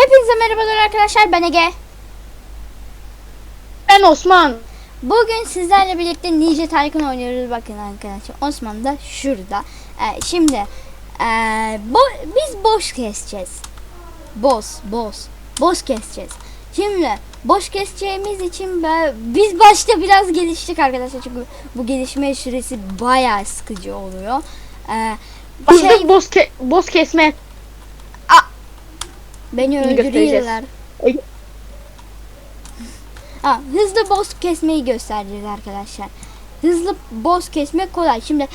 Hepinize merhabalar arkadaşlar ben Ege. Ben Osman. Bugün sizlerle birlikte Ninja Tycoon oynuyoruz bakın arkadaşlar. Osman da şurada. Ee, şimdi ee, bo- biz boş keseceğiz. Boss, boss. Boss keseceğiz. Şimdi boş keseceğimiz için ben, biz başta biraz geliştik arkadaşlar çünkü bu gelişme süresi bayağı sıkıcı oluyor. Ee, şey, boss, ke- kesme. Beni öldürüyorlar. Ha, hızlı boss kesmeyi göstereceğiz arkadaşlar. Hızlı boss kesmek kolay. Şimdi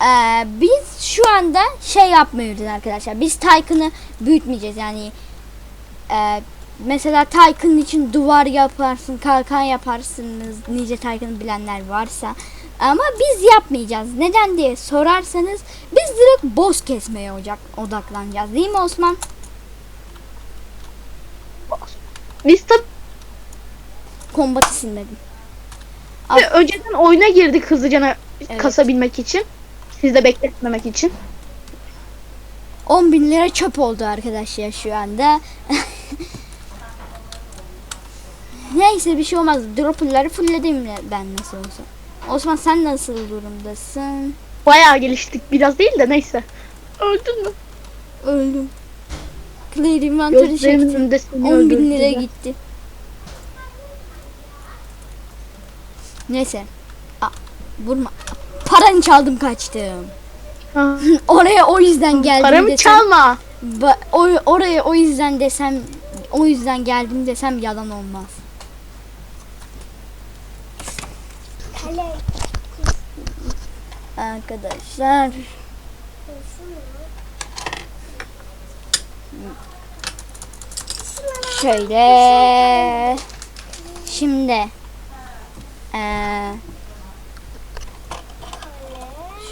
eee, biz şu anda şey yapmıyoruz arkadaşlar. Biz Tycoon'ı büyütmeyeceğiz yani. eee, mesela Tycoon için duvar yaparsın, kalkan yaparsınız. Nice Tycoon'ı bilenler varsa. Ama biz yapmayacağız. Neden diye sorarsanız biz direkt boss kesmeye ocak odaklanacağız. Değil mi Osman? Tabii Kombatı silmedim. Al. önceden oyuna girdik hızlıca Evet. kasabilmek için. Siz de bekletmemek için. 10 bin lira çöp oldu arkadaşlar şu anda. Neyse bir şey olmaz. Dropper'ları fullledim ben nasıl olsa. Osman sen nasıl durumdasın? Bayağı geliştik biraz değil de neyse. Öldün mü? Öldüm. Clear inventory seni 10 bin lira gitti. Neyse. Aa, vurma. Paranı çaldım kaçtım. Oraya o yüzden geldim Paramı desem- çalma. Ba- o, oraya o yüzden desem o yüzden geldim desem yalan olmaz. Arkadaşlar şöyle şimdi eee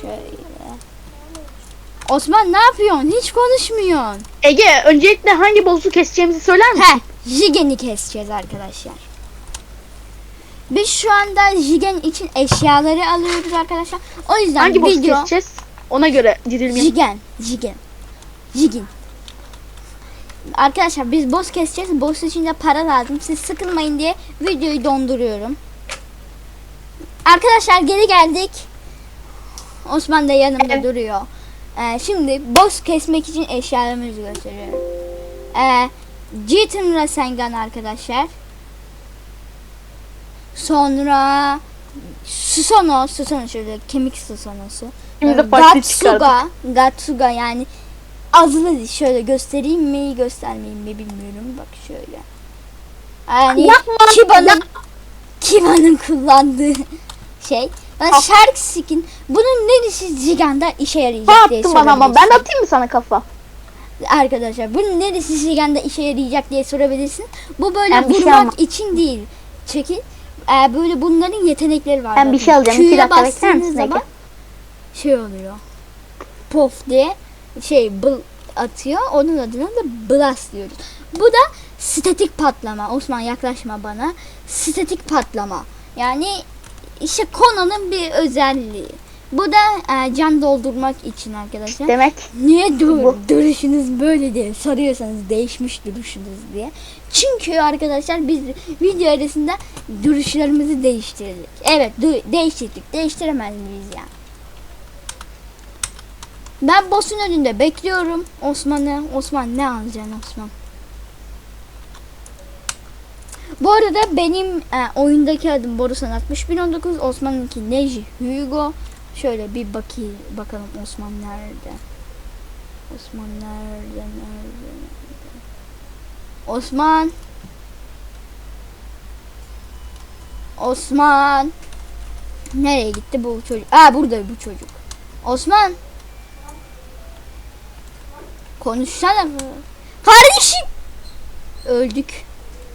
şöyle Osman ne yapıyorsun? Hiç konuşmuyorsun. Ege öncelikle hangi boss'u keseceğimizi söyler misin? He, Jigen'i keseceğiz arkadaşlar. Biz şu anda Jigen için eşyaları alıyoruz arkadaşlar. O yüzden hangi boss'u video keseceğiz? Ona göre dizilmeyi. Jigen, Jigen. Jigen. Arkadaşlar biz boss keseceğiz. Boss için de para lazım. Siz sıkılmayın diye videoyu donduruyorum. Arkadaşlar geri geldik. Osman da yanımda Evet. duruyor. Ee, şimdi boss kesmek için eşyalarımızı gösteriyorum. Ee, Jitten Rasengan arkadaşlar. Sonra Susono, Susono şöyle kemik Susono'su. Şimdi Ee. Gatsuga, Gatsuga yani azılı şöyle göstereyim mi göstermeyeyim mi bilmiyorum. Bak şöyle. Yani Yapma, Kiba'nın Kiba'nın kullandığı şey. Ben Ah. Shark Skin bunun neresi Jigen'de işe yarayacak Ne diye bana ama ben atayım mı sana kafa? Arkadaşlar bunun neresi Jigen'de işe yarayacak diye sorabilirsin. Bu böyle Ben şey vurmak almam. için değil. Çekil. Ee, böyle bunların yetenekleri var. Ben bir şey alacağım. Q'ya bastığınız zaman Ege? şey oluyor. Pof diye şey bıl atıyor. Onun adına da blast diyoruz. Bu da statik patlama. Osman yaklaşma bana. Statik patlama. Yani işte Konan'ın bir özelliği. Bu da e, can doldurmak için arkadaşlar. Demek. Niye dur Bu- duruşunuz böyle diye soruyorsanız değişmiş duruşunuz diye. Çünkü arkadaşlar biz video arasında duruşlarımızı değiştirdik. Evet du- değiştirdik. Değiştiremez miyiz ya? Ben boss'un önünde bekliyorum Osman'ı. Osman ne alacaksın Osman? Bu arada benim e, oyundaki adım Borusan 6119, Osman'ınki Neji Hugo. Şöyle bir bakayım bakalım Osman nerede? Osman nerede? Nerede? nerede? Osman. Osman. Nereye gitti bu çocuk? Aa burada bu çocuk. Osman. Konuşsana. Kardeşim. Öldük.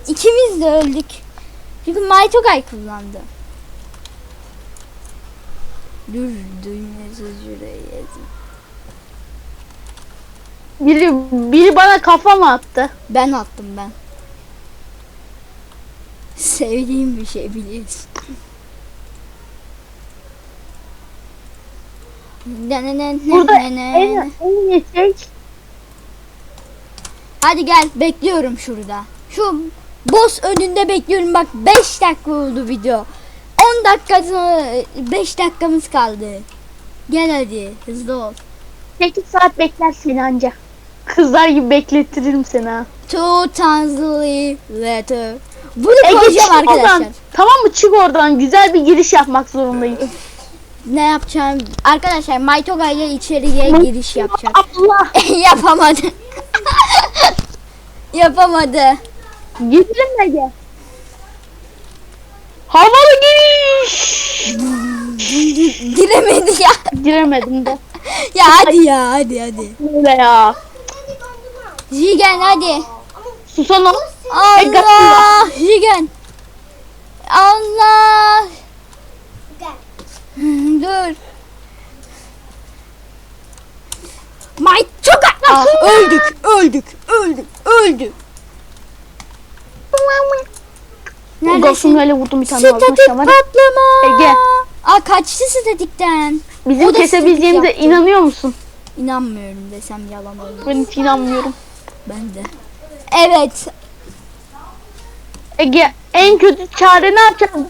İkimiz de öldük. Çünkü Maitogay kullandı. Dur düğmesi şuraya yazayım. Biri, biri bana kafa mı attı? Ben attım ben. Sevdiğim bir şey biliyorsun. Ne ne ne ne Burada en, en iyi şey Hadi gel bekliyorum şurada. Şu boss önünde bekliyorum bak 5 dakika oldu video. 10 dakika sonra 5 dakikamız kaldı. Gel hadi hızlı ol. 8 saat bekler seni anca. Kızlar gibi beklettiririm seni ha. Two translate letter. Bunu Ege koyacağım arkadaşlar. oradan. Tamam mı çık oradan. Güzel bir giriş yapmak zorundayız. Ne yapacağım? Arkadaşlar Maytoga ile içeriye giriş yapacak. Allah. Yapamadı. Yapamadı. Ege. Havalı giriş. Giremedi ya. Giremedim de. Ya hadi ya hadi hadi. Böyle ya. Jigen hadi. Susana. Allah. Jigen. Allah. Dur. Maytoga. Ah, öldük, öldük, öldük, öldük. Gafın öyle vurdum bir tane Statik patlama. Ege. Aa kaçtı statikten. Bizim O da kesebileceğimize statik yaptı. inanıyor musun? İnanmıyorum desem yalan olur. Ben hiç inanmıyorum. Ben de. Evet. Ege en kötü çare ne yapacağız?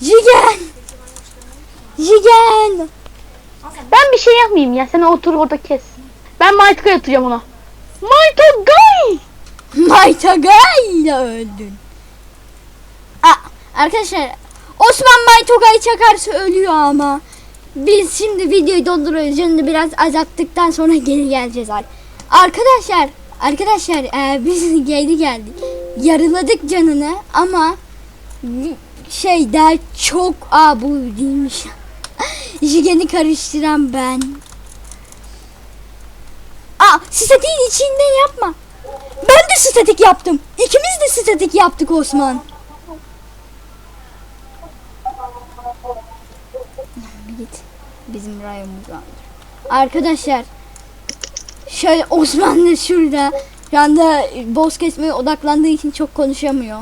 Jigen. Jigen. Ben bir şey yapmayayım ya. Sen otur orada kes. Ben Mayt'a yatacağım ona. Mayt'a gay! Maytagay ile öldün. Aa, arkadaşlar Osman Maytagay çakarsa ölüyor ama. Biz şimdi videoyu donduruyoruz. Canını biraz azalttıktan sonra geri geleceğiz. ar- Arkadaşlar arkadaşlar e, biz geri geldik. Yarıladık canını ama şey daha çok aa bu değilmiş. Jigen'i karıştıran ben. Aa statiğin içinde yapma. Ben de statik yaptım. İkimiz de statik yaptık Osman. Git. Bizim rayımız var. Arkadaşlar. Şöyle Osman da şurada. Şu anda boss kesmeye odaklandığı için çok konuşamıyor.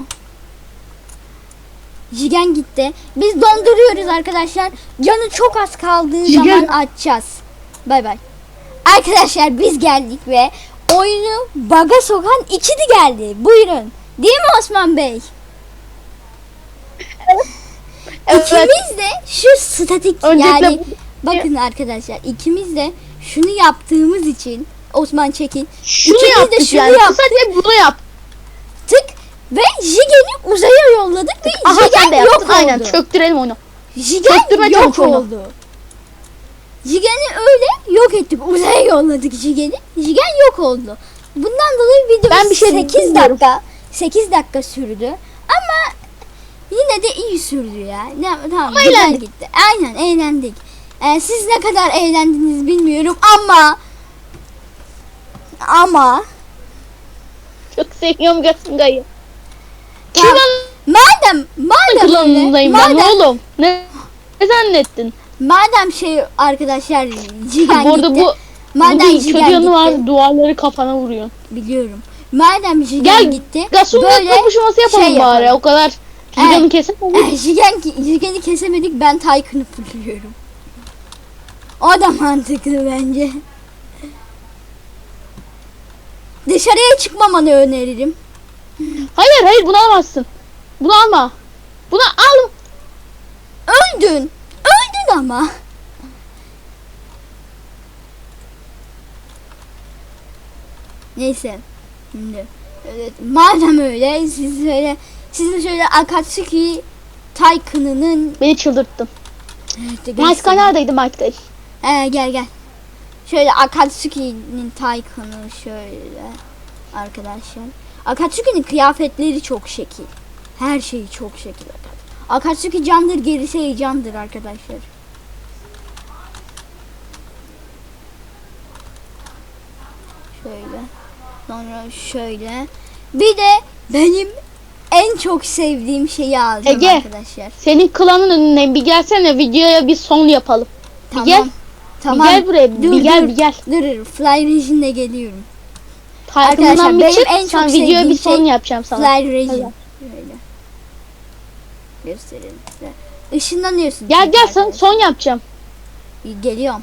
Jigen gitti. Biz donduruyoruz arkadaşlar. Canı çok az kaldığı Jigen- zaman açacağız. Bay bay. Arkadaşlar biz geldik ve oyunu baga sokan ikili geldi. Buyurun. Değil mi Osman Bey? Evet. İkimiz de şu statik Öncelikle yani bakın arkadaşlar ikimiz de şunu yaptığımız için Osman Çekin Şunu İkimiz de yaptık şunu yani. yaptık. Kısaca bunu yap. tık ve Jigen'i uzaya yolladık ve Aha Jigen yaptın. yok Aynen oldu. çöktürelim onu. Jigen Çöktürme yok onu. oldu. Jigen'i öyle yok ettik. Uzaya yolladık Jigen'i. Jigen yok oldu. Bundan dolayı video Ben bir şey 8 bilmiyorum. dakika 8 dakika sürdü. Ama yine de iyi sürdü ya. Ne, tamam, Ama güzel eğlendik. gitti. Aynen eğlendik. Ee, siz ne kadar eğlendiniz bilmiyorum ama ama Çok seviyorum Kimin madem madem öyle, klanındayım ben madem, oğlum? Ne, ne zannettin? Madem şey arkadaşlar Jigen Bu arada gitti. bu, madem değil. Jigen Çocuğun gitti. var duvarları kafana vuruyor. Biliyorum. Madem Jigen Gel gitti. Gasun'la böyle kapışması yapalım şey bari. yapalım. O kadar Jigan'ı kesemedik. Jigen, Jigen'i kesemedik ben Tycoon'u fırlıyorum. O da mantıklı bence. Dışarıya çıkmamanı öneririm. Hayır hayır bunu alamazsın. Bunu alma. Bunu al. Öldün. Öldün ama. Neyse. Şimdi evet, madem öyle siz şöyle sizin şöyle Akatsuki Tycoon'unun Beni çıldırttın. Evet, göstereyim. neredeydi Mike. He gel gel. Şöyle Akatsuki'nin Tycoon'u şöyle arkadaşlar. Akatsuki'nin kıyafetleri çok şekil. Her şeyi çok şekil. Akatsuki candır gerisi heyecandır arkadaşlar. Şöyle. Sonra şöyle. Bir de benim en çok sevdiğim şeyi alacağım Ege. arkadaşlar. Senin klanın önüne bir gelsene videoya bir son yapalım. Bir Tamam. gel. Tamam. Bir gel buraya. Dur, bir gel dur. bir gel. Dur dur. Fly Region'de geliyorum. Arkadaşlar Arkadaşlar, bir benim çık. en çok videoya bir son şey yapacağım sana. Fly Region. Böyle. Gösterelim size. Işınlanıyorsun. Gel gel sen arkadaşlar. son yapacağım. Geliyorum.